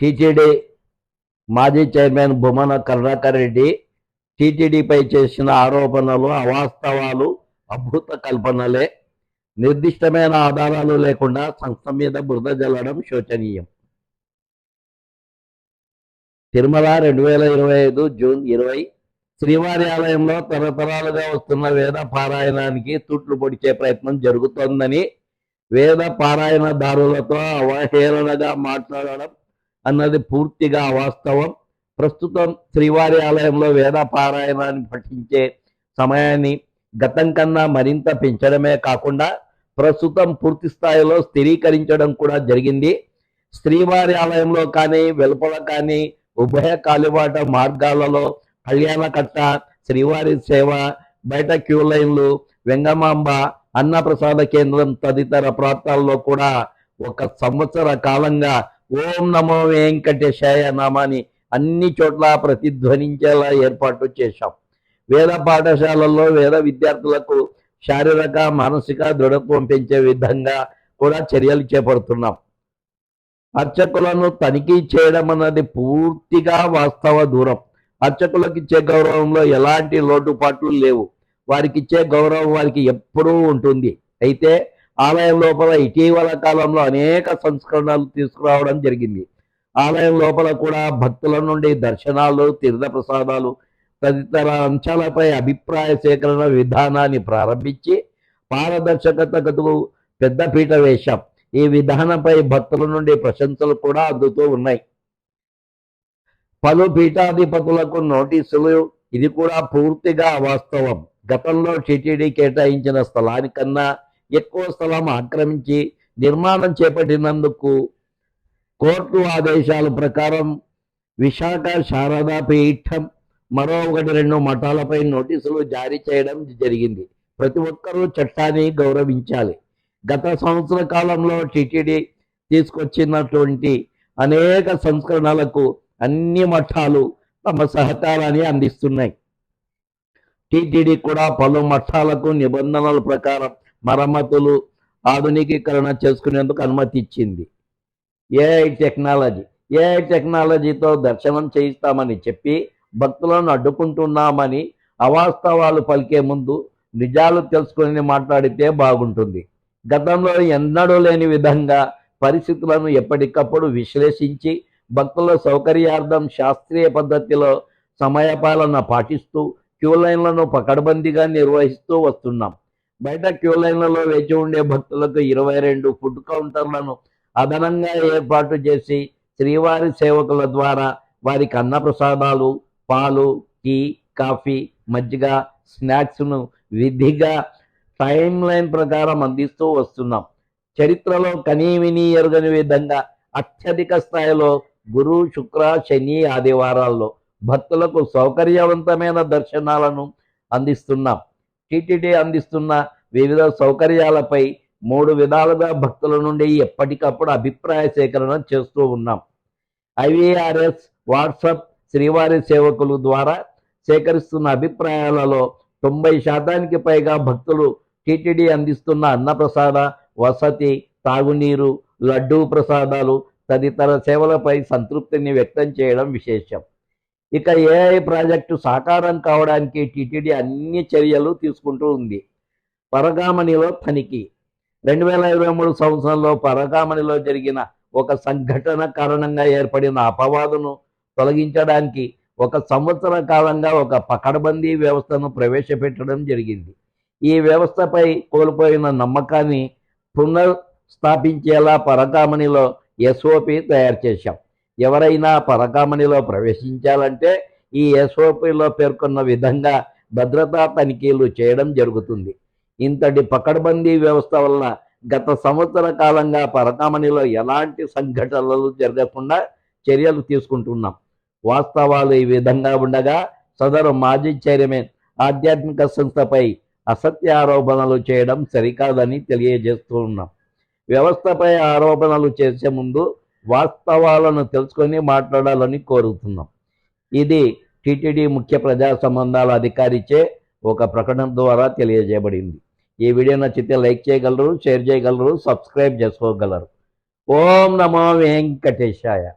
TTD మాజీ chairman Bommana Karunakar Reddy టీటీడీపై చేసిన ఆరోపణలు అవాస్తవాలు అభూత కల్పనలే. నిర్దిష్టమైన ఆధారాలు లేకుండా సంస్థ మీద బురద జల్లడం శోచనీయం. తిరుమల రెండు వేల ఇరవై ఐదు జూన్ ఇరవై శ్రీవారి ఆలయంలో తరతరాలుగా వస్తున్న వేద పారాయణానికి తూట్లు పొడిచే ప్రయత్నం జరుగుతోందని వేద పారాయణదారులతో అవహేళనగా మాట్లాడడం అన్నది పూర్తిగా వాస్తవం ప్రస్తుతం శ్రీవారి ఆలయంలో వేద పారాయణాన్ని పఠించే సమయాన్ని గతం కన్నా మరింత పెంచడమే కాకుండా ప్రస్తుతం పూర్తి స్థాయిలో స్థిరీకరించడం కూడా జరిగింది. శ్రీవారి ఆలయంలో కానీ వెలుపల కానీ ఉభయ కాలిబాట మార్గాలలో కళ్యాణకట్ట శ్రీవారి సేవ బయట క్యూ లైన్లు వెంగమాంబ అన్నప్రసాద కేంద్రం తదితర ప్రాంతాల్లో కూడా ఒక సంవత్సర కాలంగా ఓం నమో వెంకటేశాయ నామాని అన్ని చోట్ల ప్రతిధ్వనించేలా ఏర్పాటు చేశాం. వేద పాఠశాలల్లో వేద విద్యార్థులకు శారీరక మానసిక దృఢత్వం పెంచే విధంగా కూడా చర్యలు చేపడుతున్నాం. అర్చకులను తనిఖీ చేయడం అన్నది పూర్తిగా వాస్తవ దూరం. అర్చకులకు ఇచ్చే గౌరవంలో ఎలాంటి లోటుపాట్లు లేవు. వారికి ఇచ్చే గౌరవం వారికి ఎప్పుడూ ఉంటుంది. అయితే ఆలయం లోపల ఇటీవల కాలంలో అనేక సంస్కరణలు తీసుకురావడం జరిగింది. ఆలయం లోపల కూడా భక్తుల నుండి దర్శనాలు తీర్థ ప్రసాదాలు తదితర అంశాలపై అభిప్రాయ సేకరణ విధానాన్ని ప్రారంభించి పారదర్శకతకు పెద్దపీట వేశాం. ఈ విధానంపై భక్తుల నుండి ప్రశంసలు కూడా అందుతూ ఉన్నాయి. పలు పీఠాధిపతులకు నోటీసులు ఇది కూడా పూర్తిగా వాస్తవం గతంలో టిటిడి కేటాయించిన స్థలానికన్నా ఎక్కువ స్థలం ఆక్రమించి నిర్మాణం చేపట్టినందుకు కోర్టు ఆదేశాల ప్రకారం విశాఖ శారదా పీఠం మరో ఒకటి రెండు మఠాలపై నోటీసులు జారీ చేయడం జరిగింది. ప్రతి ఒక్కరూ చట్టాన్ని గౌరవించాలి. గత సంవత్సర కాలంలో టిటిడి తీసుకొచ్చినటువంటి అనేక సంస్కరణలకు అన్ని మఠాలు తమ సహకారాన్ని అందిస్తున్నాయి. టిటిడి కూడా పలు మఠాలకు నిబంధనల ప్రకారం మరమ్మతులు ఆధునికీకరణ చేసుకునేందుకు అనుమతి ఇచ్చింది. ఏఐ టెక్నాలజీ ఏఐ టెక్నాలజీతో దర్శనం చేయిస్తామని చెప్పి భక్తులను అడ్డుకుంటున్నామని అవాస్తవాలు పలికే ముందు నిజాలు తెలుసుకొని మాట్లాడితే బాగుంటుంది. గతంలో ఎన్నడూ లేని విధంగా పరిస్థితులను ఎప్పటికప్పుడు విశ్లేషించి భక్తుల సౌకర్యార్థం శాస్త్రీయ పద్ధతిలో సమయపాలన పాటిస్తూ క్యూ లైన్లను పకడ్బందీగా నిర్వహిస్తూ వస్తున్నాం. బయట క్యూ లైన్లలో వేచి ఉండే భక్తులకు ఇరవై రెండు ఫుడ్ కౌంటర్లను అదనంగా ఏర్పాటు చేసి శ్రీవారి సేవకుల ద్వారా వారికి అన్నప్రసాదాలు పాలు టీ కాఫీ మజ్జిగ స్నాక్స్ను విధిగా టైం లైన్ ప్రకారం అందిస్తూ వస్తున్నాం. చరిత్రలో కనీవిని ఎరుగని విధంగా అత్యధిక స్థాయిలో గురు శుక్ర శని ఆదివారాల్లో భక్తులకు సౌకర్యవంతమైన దర్శనాలను అందిస్తున్నాం. టీటీడీ అందిస్తున్న వివిధ సౌకర్యాలపై మూడు విధాలుగా భక్తుల నుండి ఎప్పటికప్పుడు అభిప్రాయ సేకరణ చేస్తూ ఉన్నాం. ఐవీఆర్ఎస్ వాట్సాప్ శ్రీవారి సేవకులు ద్వారా సేకరిస్తున్న అభిప్రాయాలలో తొంభై శాతానికి పైగా భక్తులు టీటీడీ అందిస్తున్న అన్నప్రసాద వసతి తాగునీరు లడ్డూ ప్రసాదాలు తదితర సేవలపై సంతృప్తిని వ్యక్తం చేయడం విశేషం. ఇక ఏఐ ప్రాజెక్టు సాకారం కావడానికి టీటీడీ అన్ని చర్యలు తీసుకుంటూ ఉంది. పరగామణిలో తనిఖీ. రెండు వేల ఇరవై మూడు సంవత్సరంలో పరగామణిలో జరిగిన ఒక సంఘటన కారణంగా ఏర్పడిన అపవాదును తొలగించడానికి ఒక సంవత్సర కాలంగా ఒక పకడ్బందీ వ్యవస్థను ప్రవేశపెట్టడం జరిగింది. ఈ వ్యవస్థపై కోల్పోయిన నమ్మకాన్ని పునఃస్థాపించేలా పరకామణిలో ఎస్ఓపి తయారు చేశాం. ఎవరైనా పరకామణిలో ప్రవేశించాలంటే ఈ ఎస్ఓపిలో పేర్కొన్న విధంగా భద్రతా తనిఖీలు చేయడం జరుగుతుంది. ఇంతటి పకడ్బందీ వ్యవస్థ వలన గత సంవత్సర కాలంగా పరకామణిలో ఎలాంటి సంఘటనలు జరగకుండా చర్యలు తీసుకుంటున్నాం. వాస్తవాలు ఈ విధంగా ఉండగా సదరు మాజీ చైర్మన్ ఆధ్యాత్మిక సంస్థపై అసత్య ఆరోపణలు చేయడం సరికాదని తెలియజేస్తూ ఉన్నాం. వ్యవస్థపై ఆరోపణలు చేసే ముందు వాస్తవాలను తెలుసుకొని మాట్లాడాలని కోరుతున్నాం. ఇది టిటిడి ముఖ్య ప్రజా సంబంధాల అధికారిచే ఒక ప్రకటన ద్వారా తెలియజేయబడింది. ఈ వీడియో నచ్చితే లైక్ చేయగలరు షేర్ చేయగలరు సబ్స్క్రైబ్ చేసుకోగలరు. ఓం నమో వెంకటేశాయ.